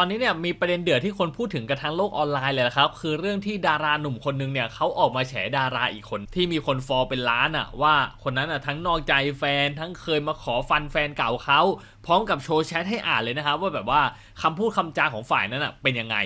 ตอนนี้เนี่ยมีประเด็นเดือดที่คนพูดถึงกันทั้งโลกออนไลน์เลยละครับ คือเรื่องที่ดาราหนุ่มคนนึงเนี่ยเขาออกมาแฉดาราอีกคนที่มีคนฟอลเป็นล้านอะว่าคนนั้นอะทั้งนอกใจแฟนทั้งเคยมาขอฟันแฟนเก่าเขาพร้อมกับโชว์แชทให้อ่านเลยนะครับว่าแบบว่าคำพูดคำจาของฝ่ายนั้นอะเป็นยังไง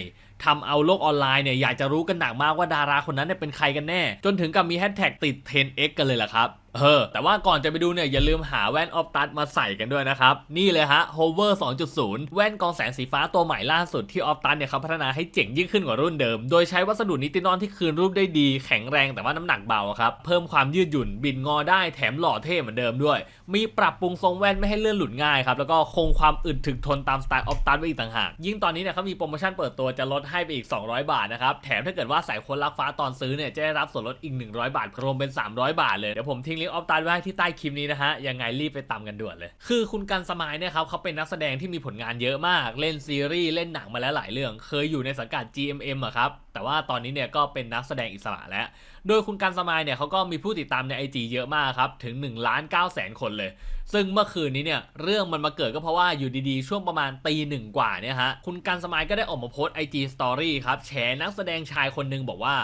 ทำเอาโลกออนไลน์เนี่ยอยากจะรู้กันหนักมากว่าดาราคนนั้นเนี่ยเป็นใครกันแน่ จนถึงกับมีแฮชแท็กติด 10x กันเลยล่ะครับ เออ แต่ว่าก่อนจะไปดูเนี่ยอย่าลืมหาแว่นออฟตัสมาใส่กันด้วยนะครับ นี่เลยฮะ Hover 2.0 แว่นกองแสงสีฟ้าตัวใหม่ล่าสุดที่ออฟตัสเนี่ยเขาพัฒนาให้เจ๋งยิ่งขึ้นกว่ารุ่นเดิม โดยใช้วัสดุนิตินอนที่คืนรูปได้ดี แข็งแรงแต่ว่าน้ำหนักเบาครับ เพิ่มความยืดหยุ่นบินงอได้แถมหล่อเท่เหมือนเดิมด้วย มีปรับปรุงทรงแว่นไม่ให้เลื่อนหลุดง่ายครับแล้วก็คงความอึดถึกทนตามสไตล์ออฟตัสไว้อีกต่างหากยิ่งตอนนี้เนี่ยเขามีโปรโมชั่นเปิดตัวจะลดให้ไปอีก 200 บาทนะครับแถมถ้าเกิดว่าสายคนรักฟ้าตอนซื้อเนี่ยจะได้รับส่วนลดอีก 100 บาทรวมเป็น 300 บาทเลยเดี๋ยวผมทิ้งลิงก์ออฟตัสไว้ที่ใต้คลิปนี้นะฮะ ยังไงรีบไปตามกันด่วนเลย คือคุณกันสมายเนี่ยครับเขาเป็นนักแสดงที่มีผลงานเยอะมาก เล่นซีรีส์เล่นหนังมาแล้วหลายเรื่อง เคยอยู่ในสังกัด GMM อะครับ แต่ว่าตอนนี้เนี่ยก็เป็นนักแสดงอิสระแล้ว โดยคุณกันสมายเนี่ยเขาก็มีผู้ติดตามใน IG เยอะมากครับ ถึง1ล้าน9แสนคนเลย ซึ่งเมื่อคืนนี้เนี่ยเรื่องมันมาเกิดก็เพราะว่าอยู่ดีๆ ช่วงประมาณตีหนึ่งกว่าเนี่ยฮะ คุณกันสมายก็ได้ออกมาโพสต์ IG Story ครับ แฉนักแสดงชายคนหนึ่งบอกว่า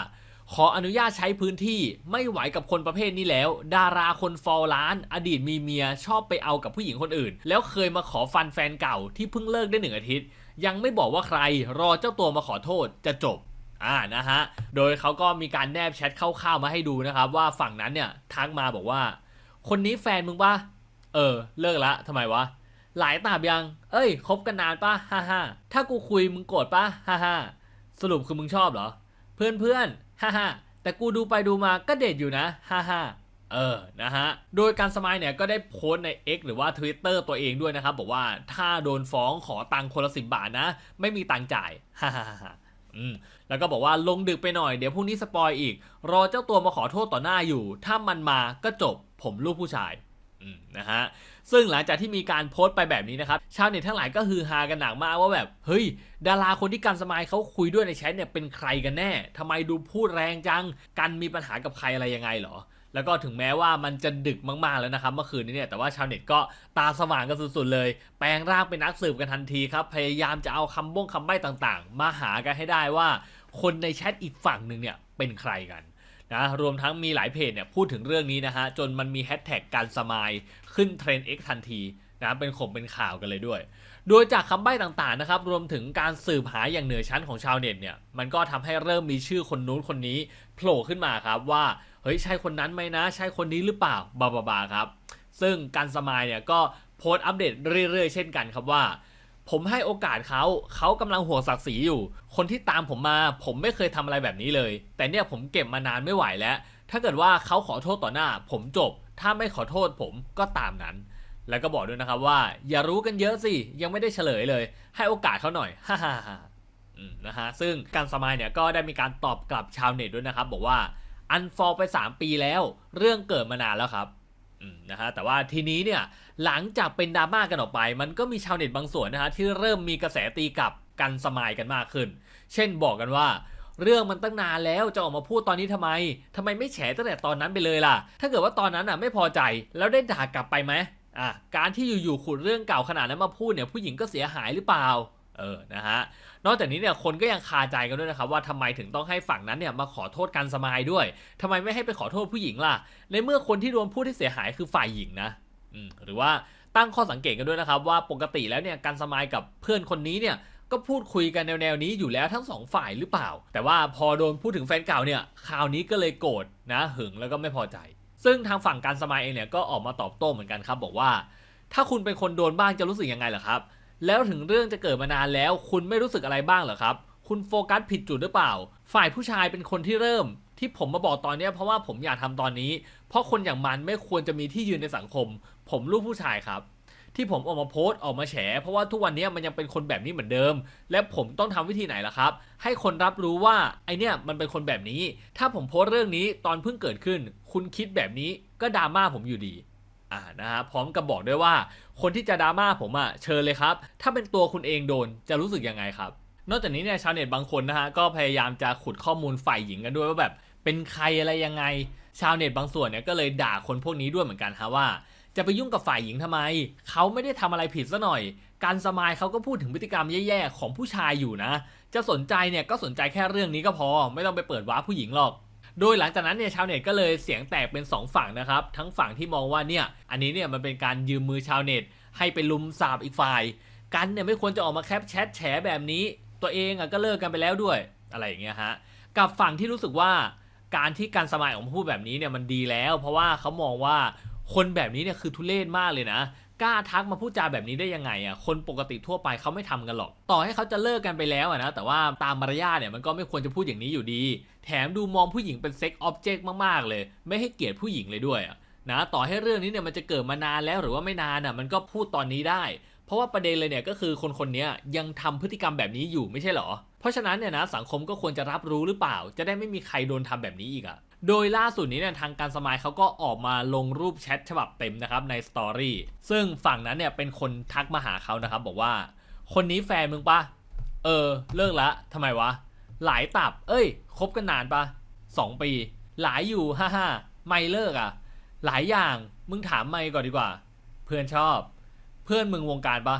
ขออนุญาตใช้พื้นที่ไม่ไหวกับคนประเภทนี้แล้ว ดาราคนฟอลล้าน อดีตมีเมียชอบไปเอากับผู้หญิงคนอื่น แล้วเคยมาขอฟันแฟนเก่าที่เพิ่งเลิกได้หนึ่งอาทิตย์ ยังไม่บอกว่าใครรอเจ้าตัวมาขอโทษจะจบอ่านะฮะ โดยเขาก็มีการแนบแชทคร่าวๆมาให้ดูนะครับ ว่าฝั่งนั้นเนี่ยทักมาบอกว่า คนนี้แฟนมึงปะเออ เลิกละทำไมวะ หลายตาบยัง เอ้ยคบกันนานปะฮ่าฮ่าถ้ากูคุยมึงโกรธปะฮ่าฮ่าสรุปคือมึงชอบเหรอ เพื่อนเพื่อน ฮ่าฮ่าแต่กูดูไปดูมาก็เด็ดอยู่นะฮ่าฮ่าเออ นะฮะ โดยการสมายเนี่ยก็ได้โพสต์ใน X หรือว่า Twitter ตัวเองด้วยนะครับ บอกว่าถ้าโดนฟ้องขอตังค์คนละสิบบาทนะ ไม่มีตังค์จ่าย ฮ่าฮ่าฮ่าอืม แล้วก็บอกว่าลงดึกไปหน่อย เดี๋ยวพรุ่งนี้สปอยอีก รอเจ้าตัวมาขอโทษต่อหน้าอยู่ ถ้ามันมาก็จบ ผมลูกผู้ชาย อืม นะฮะ ซึ่งหลังจากที่มีการโพสต์ไปแบบนี้นะครับชาวเน็ตทั้งหลายก็ฮือฮากันหนักมากว่าแบบเฮ้ย ดาราคนที่กันสมายเขาคุยด้วยในแชทเนี่ยเป็นใครกันแน่ทำไมดูพูดแรงจัง กันมีปัญหากับใครอะไรยังไงเหรอแล้วก็ถึงแม้ว่ามันจะดึกมากๆแล้วนะครับเมื่อคืนนี้เนี่ยแต่ว่าชาวเน็ตก็ตาสว่างกันสุดๆเลย แปลงร่างเป็นนักสืบกันทันทีครับ พยายามจะเอาคำบ้งคำใบ้ต่างๆ มาหากันให้ได้ว่า คนในแชทอีกฝั่งหนึ่งเนี่ยเป็นใครกัน นะรวมทั้งมีหลายเพจเนี่ยพูดถึงเรื่องนี้นะฮะจนมันมีแฮชแท็กการสมายขึ้นเทรนด์ X ทันทีนะเป็นข่มเป็นข่าวกันเลยด้วย โดยจากคำใบ้ต่างๆนะครับรวมถึงการสืบหาอย่างเหนือชั้นของชาวเน็ตเนี่ยมันก็ทำให้เริ่มมีชื่อคนนู้นคนนี้โผล่ขึ้นมาครับว่าเฮ้ยใช่คนนั้นไหมนะ ใช่คนนี้หรือเปล่าบาบาบาครับ ซึ่งการสมายเนี่ยก็โพสต์อัปเดตเรื่อยๆ เช่นกันครับว่า ผมให้โอกาสเขา เขากำลังห่วงศักดิ์ศรีอยู่ คนที่ตามผมมา ผมไม่เคยทำอะไรแบบนี้เลย แต่เนี่ยผมเก็บมานานไม่ไหวแล้ว ถ้าเกิดว่าเขาขอโทษต่อหน้า ผมจบ ถ้าไม่ขอโทษผมก็ตามนั้น แล้วก็บอกด้วยนะครับว่า อย่ารู้กันเยอะสิ ยังไม่ได้เฉลยเลย ให้โอกาสเขาหน่อย ฮ่าฮ่าฮ่านะฮะ ซึ่งการสมายเนี่ยก็ได้มีการตอบกลับชาวเน็ตด้วยนะครับ บอกว่า อันฟอลไป 3 ปีแล้ว เรื่องเกิดมานานแล้วครับ นะฮะแต่ว่าทีนี้เนี่ยหลังจากเป็นดราม่ากันออกไป มันก็มีชาวเน็ตบางส่วนนะฮะที่เริ่มมีกระแสตีกลับกันสมายกันมากขึ้น เช่นบอกกันว่า เรื่องมันตั้งนานแล้วจะออกมาพูดตอนนี้ทำไมทำไมไม่แฉตั้งแต่ตอนนั้นไปเลยล่ะ ถ้าเกิดว่าตอนนั้นอะไม่พอใจแล้วได้ด่ากลับไปไหมอะการที่อยู่ๆขุดเรื่องเก่าขนาดนั้นมาพูดเนี่ยผู้หญิงก็เสียหายหรือเปล่า เออนะฮะนอกจากนี้เนี่ยคนก็ยังคาใจกันด้วยนะครับว่าทำไมถึงต้องให้ฝั่งนั้นเนี่ยมาขอโทษกันสมายด้วยทำไมไม่ให้ไปขอโทษผู้หญิงล่ะ ในเมื่อคนที่โดนพูดที่เสียหายคือฝ่ายหญิงนะอืมหรือว่าตั้งข้อสังเกตกันด้วยนะครับว่าปกติแล้วเนี่ยกันสมายกับเพื่อนคนนี้เนี่ยก็พูดคุยกันแนวๆนี้อยู่แล้วทั้งสองฝ่ายหรือเปล่า แต่ว่าพอโดนพูดถึงแฟนเก่าเนี่ยข่าวนี้ก็เลยโกรธนะหึงแล้วก็ไม่พอใจ ซึ่งทางฝั่งกันสมายเองเนี่ยก็ออกมาตอบโต้เหมือนกันครับบอกว่า ถ้าคุณเป็นคนโดนบ้างจะรู้สึกยังไงเหรอครับ แล้วถึงเรื่องจะเกิดมานานแล้ว คุณไม่รู้สึกอะไรบ้างเหรอครับ คุณโฟกัสผิดจุดหรือเปล่า ฝ่ายผู้ชายเป็นคนที่เริ่ม ที่ผมมาบอกตอนนี้เพราะว่าผมอยากทำตอนนี้ เพราะคนอย่างมันไม่ควรจะมีที่ยืนในสังคม ผมลูกผู้ชายครับ ที่ผมออกมาโพสต์ออกมาแฉ เพราะว่าทุกวันนี้มันยังเป็นคนแบบนี้เหมือนเดิม และผมต้องทำวิธีไหนล่ะครับ ให้คนรับรู้ว่าไอเนี้ยมันเป็นคนแบบนี้ ถ้าผมโพสต์เรื่องนี้ตอนเพิ่งเกิดขึ้น คุณคิดแบบนี้ก็ดราม่าผมอยู่ดี อ่านะฮะพร้อมกับบอกด้วยว่า คนที่จะดราม่าผมอะ่ะเชิญเลยครับ ถ้าเป็นตัวคุณเองโดนจะรู้สึกยังไงครับ นอกจากนี้เนี่ยชาวเน็ตบางคนนะฮะก็พยายามจะขุดข้อมูลฝ่ายหญิงกันด้วยว่าแบบเป็นใครอะไรยังไง ชาวเน็ตบางส่วนเนี่ยก็เลยด่าคนพวกนี้ด้วยเหมือนกันฮะว่า จะไปยุ่งกับฝ่ายหญิงทำไม เขาไม่ได้ทำอะไรผิดซะหน่อย การสมายเขาก็พูดถึงพฤติกรรมแย่ๆของผู้ชายอยู่นะ จะสนใจเนี่ยก็สนใจแค่เรื่องนี้ก็พอ ไม่ต้องไปเปิดว้าผู้หญิงหรอก โดยหลังจากนั้นเนี่ยชาวเน็ตก็เลยเสียงแตกเป็น 2 ฝั่งนะครับ ทั้งฝั่งที่มองว่าเนี่ยอันนี้เนี่ยมันเป็นการยืมมือชาวเน็ต ให้ไปลุมสาบอีกฝ่าย กันเนี่ยไม่ควรจะออกมาแคปแชทแฉแบบนี้ ตัวเองอะก็เลิกกันไปแล้วด้วยอะไรอย่างเงี้ยฮะกับฝั่งที่รู้สึกว่าการที่การสมายออกมาพูดแบบนี้เนี่ยมันดีแล้ว เพราะว่าเขามองว่าคนแบบนี้เนี่ยคือทุเรศมากเลยนะ กล้าทักมาพูดจาแบบนี้ได้ยังไงอะคนปกติทั่วไปเขาไม่ทำกันหรอก ต่อให้เขาจะเลิกกันไปแล้วอะนะแต่ว่าตามมารยาทเนี่ยมันก็ไม่ควรจะพูดอย่างนี้อยู่ดี แถมดูมองผู้หญิงเป็นเซ็กออบเจกต์มากๆเลย ไม่ให้เกียรติผู้หญิงเลยด้วยอะนะต่อให้เรื่องนี้เนี่ยมันจะเกิดมานานแล้วหรือว่าไม่นานอะมันก็พูดตอนนี้ได้ เพราะว่าประเด็นเลยเนี่ยก็คือคนคนนี้ยังทำพฤติกรรมแบบนี้อยู่ไม่ใช่หรอ เพราะฉะนั้นเนี่ยนะสังคมก็ควรจะรับรู้หรือเปล่า จะได้ไม่มีใครโดนทำแบบนี้อีกอะ โดยล่าสุดนี้เนี่ยทางการสมายเขาก็ออกมาลงรูปแชทฉบับเต็มนะครับในสตอรี่ซึ่งฝั่งนั้นเนี่ยเป็นคนทักมาหาเขานะครับบอกว่า คนนี้แฟนมึงปะเออเลิกละทำไมวะ หลายตับ เอ้ยคบกันนานปะสองปี หลายอยู่ฮ่าฮ่าไม่เลิกอะหลายอย่างมึงถามไม่ก่อนดีกว่า เพื่อนชอบ เพื่อนมึงวงการปะ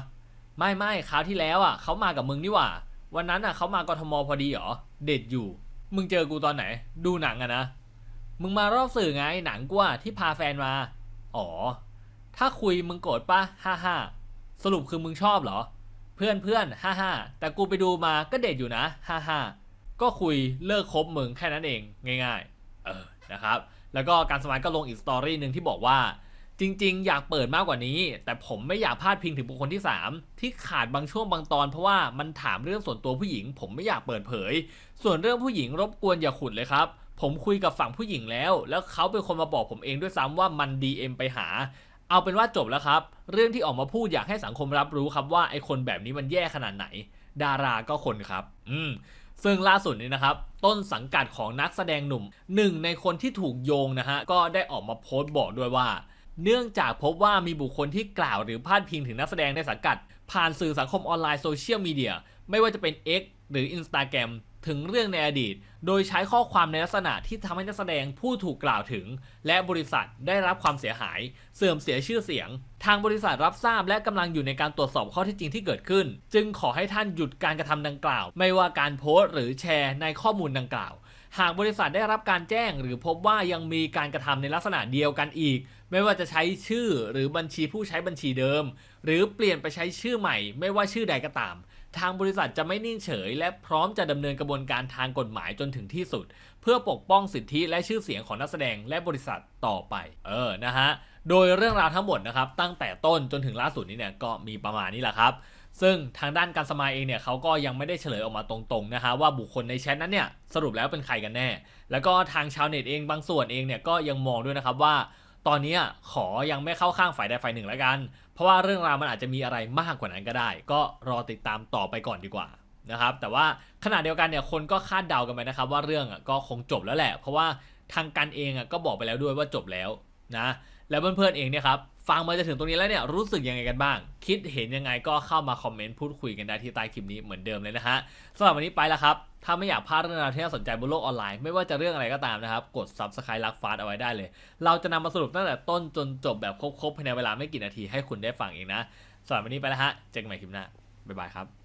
ไม่ไม่คราวที่แล้วอะเขามากับมึงนี่หว่า วันนั้นอะเขามากทมพอดีเหรอเด็ดอยู่ มึงเจอกูตอนไหน ดูหนังอะนะ มึงมารอบสื่อไงหนังกูอะที่พาแฟนมา อ๋อ ถ้าคุยมึงโกรธปะฮ่าฮ่าสรุปคือมึงชอบเหรอ เพื่อนเพื่อนฮ่าฮ่าแต่กูไปดูมาก็เด็ดอยู่นะฮ่าฮ่าก็คุยเลิกคบมึงแค่นั้นเองง่าย ๆ เออนะครับ แล้วก็การสมายก็ลงอีกสตอรี่หนึ่งที่บอกว่า จริง ๆ อยากเปิดมากกว่านี้ แต่ผมไม่อยากพาดพิงถึงบุคคลที่ 3 ที่ขาดบางช่วงบางตอน เพราะว่ามันถามเรื่องส่วนตัวผู้หญิง ผมไม่อยากเปิดเผย ส่วนเรื่องผู้หญิงรบกวนอย่าขุดเลยครับ ผมคุยกับฝั่งผู้หญิงแล้ว แล้วเขาเป็นคนมาบอกผมเองด้วยซ้ำว่ามัน DM ไปหา เอาเป็นว่าจบแล้วครับ เรื่องที่ออกมาพูดอยากให้สังคมรับรู้ครับว่าไอคนแบบนี้มันแย่ขนาดไหน ดาราก็คนครับ อืมซึ่งล่าสุดนี้นะครับ ต้นสังกัดของนักแสดงหนุ่มหนึ่งในคนที่ถูกโยงนะฮะก็ได้ออกมาโพสต์บอกด้วยว่า เนื่องจากพบว่ามีบุคคลที่กล่าวหรือพาดพิงถึงนักแสดงในสังกัด ผ่านสื่อสังคมออนไลน์โซเชียลมีเดียไม่ว่าจะเป็น X หรือ Instagram ถึงเรื่องในอดีต โดยใช้ข้อความในลักษณะที่ทำให้นักแสดงผู้ถูกกล่าวถึง และบริษัทได้รับความเสียหาย เสื่อมเสียชื่อเสียง ทางบริษัทรับทราบและกำลังอยู่ในการตรวจสอบข้อเท็จจริงที่เกิดขึ้น จึงขอให้ท่านหยุดการกระทำดังกล่าว ไม่ว่าการโพสต์หรือแชร์ในข้อมูลดังกล่าว หากบริษัทได้รับการแจ้ง หรือพบว่ายังมีการกระทำในลักษณะเดียวกันอีก ไม่ว่าจะใช้ชื่อหรือบัญชีผู้ใช้บัญชีเดิม หรือเปลี่ยนไปใช้ชื่อใหม่ ไม่ว่าชื่อใดก็ตาม ทางบริษัทจะไม่นิ่งเฉย และพร้อมจะดำเนินกระบวนการทางกฎหมายจนถึงที่สุด เพื่อปกป้องสิทธิและชื่อเสียงของนักแสดงและบริษัทต่อไป เออนะฮะโดยเรื่องราวทั้งหมดนะครับตั้งแต่ต้นจนถึงล่าสุดนี้เนี่ยก็มีประมาณนี้แหละครับ ซึ่งทางด้านการสมายเองเนี่ยเขาก็ยังไม่ได้เฉลยออกมาตรงๆนะฮะว่าบุคคลในแชทนั้นเนี่ยสรุปแล้วเป็นใครกันแน่ แล้วก็ทางชาวเน็ตเองบางส่วนเองเนี่ยก็ยังมองด้วยนะครับว่าตอนนี้ขอยังไม่เข้าข้างฝ่ายใดฝ่ายหนึ่งแล้วกัน ราะว่าเรื่องราวมันอาจจะมีอะไรมากกว่านั้นก็ได้ ก็รอติดตามต่อไปก่อนดีกว่านะครับ แต่ว่าขณะเดียวกันเนี่ยคนก็คาดเดากันไปนะครับ ว่าเรื่องอะก็คงจบแล้วแหละ เพราะว่าทางการเองอะก็บอกไปแล้วด้วยว่าจบแล้วนะแล้วเพื่อนๆเองเนี่ยครับ ฟังมาจะถึงตรงนี้แล้วเนี่ยรู้สึกยังไงกันบ้าง คิดเห็นยังไงก็เข้ามาคอมเมนต์พูดคุยกันได้ที่ใต้คลิปนี้เหมือนเดิมเลยนะฮะสำหรับวันนี้ไปแล้วครับ ถ้าไม่อยากพลาดเรื่องราวที่น่าสนใจบนโลกออนไลน์ไม่ว่าจะเรื่องอะไรก็ตามนะครับ กด subscribe ลักฟาสเอาไว้ได้เลย เราจะนำมาสรุปตั้งแต่ต้นจนจบแบบครบๆภายในเวลาไม่กี่นาทีให้คุณได้ฟังเองนะสำหรับวันนี้ไปแล้วฮะเจอกันใหม่คลิปหน้าบ๊ายบายครับ